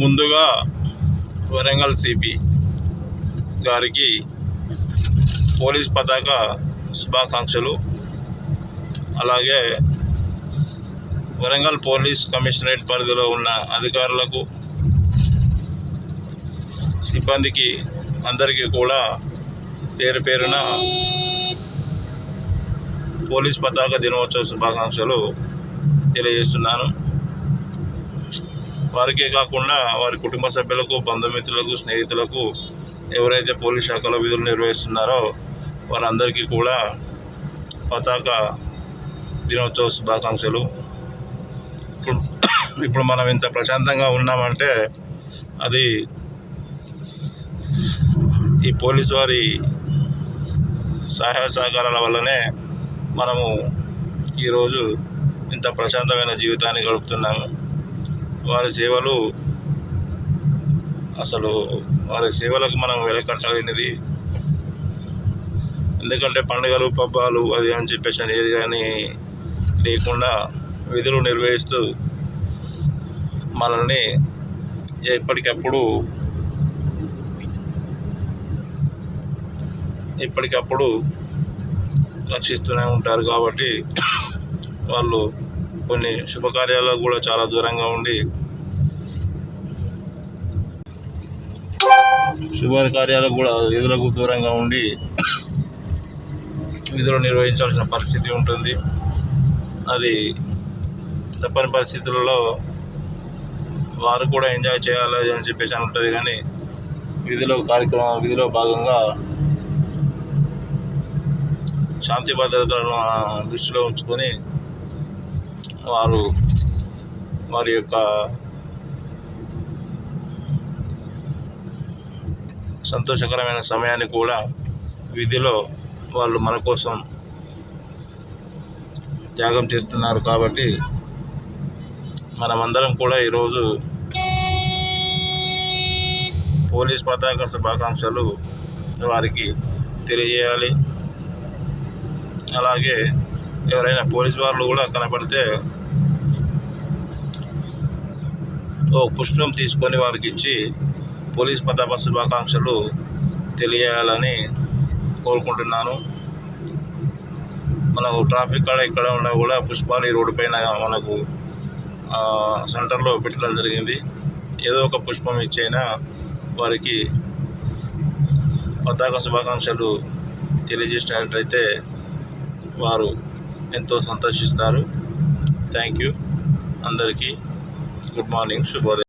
ముందుగా వరంగల్ సిపి గారికి పోలీస్ పతాక శుభాకాంక్షలు. అలాగే వరంగల్ పోలీస్ కమిషనరేట్ పరిధిలో ఉన్న అధికారులకు సిబ్బందికి అందరికీ కూడా పేరు పేరున పోలీస్ పతాక దినోత్సవ శుభాకాంక్షలు తెలియజేస్తున్నాను. వారికే కాకుండా వారి కుటుంబ సభ్యులకు బంధుమిత్రులకు స్నేహితులకు ఎవరైతే పోలీస్ శాఖలో విధులు నిర్వహిస్తున్నారో వారందరికీ కూడా పతాక దినోత్సవ శుభాకాంక్షలు. ఇప్పుడు ఇప్పుడు మనం ఇంత ప్రశాంతంగా ఉన్నామంటే అది ఈ పోలీసు వారి సహాయ సహకారాల వల్లనే మనము ఈరోజు ఇంత ప్రశాంతమైన జీవితాన్ని గడుపుతున్నాము. వారి సేవలు అసలు వారి సేవలకు మనం వెలకట్టలేనిది. ఎందుకంటే పండుగలు పబ్బాలు అది అని చెప్పేసి అనేది కానీ లేకుండా విధులు నిర్వహిస్తూ మనల్ని ఎప్పటికప్పుడు ఎప్పటికప్పుడు రక్షిస్తూనే ఉంటారు కాబట్టి వాళ్ళు కొన్ని శుభకార్యాలకు కూడా చాలా దూరంగా ఉండి శుభకార్యాలకు కూడా విధులకు దూరంగా ఉండి విధులు నిర్వహించాల్సిన పరిస్థితి ఉంటుంది. అది తప్పని పరిస్థితులలో వారు కూడా ఎంజాయ్ చేయాలి అని చెప్పేసి అని ఉంటుంది కానీ విధిలో కార్యక్రమం విధిలో భాగంగా శాంతి భద్రతలను దృష్టిలో ఉంచుకొని వారు వారి యొక్క సంతోషకరమైన సమయాన్ని కూడా విధిలో వాళ్ళు మన కోసం త్యాగం చేస్తున్నారు కాబట్టి మనమందరం కూడా ఈరోజు పోలీస్ పతాక శుభాకాంక్షలు వారికి తెలియజేయాలి. అలాగే ఎవరైనా పోలీస్ వాళ్ళు కూడా కనపడితే ఓ పుష్పం తీసుకొని వారికి ఇచ్చి పోలీస్ పతాప శుభాకాంక్షలు తెలియజేయాలని కోరుకుంటున్నాను. మనకు ట్రాఫిక్ కాడ ఇక్కడ ఉన్నా కూడా పుష్పాలు ఈ రోడ్డు పైన మనకు సెంటర్లో పెట్టడం జరిగింది. ఏదో ఒక పుష్పం ఇచ్చైనా వారికి పతాక శుభాకాంక్షలు తెలియజేసినట్లయితే వారు ఎంతో సంతోషిస్తారు. థ్యాంక్ యూ అందరికీ గుడ్ మార్నింగ్ శుభోదయం.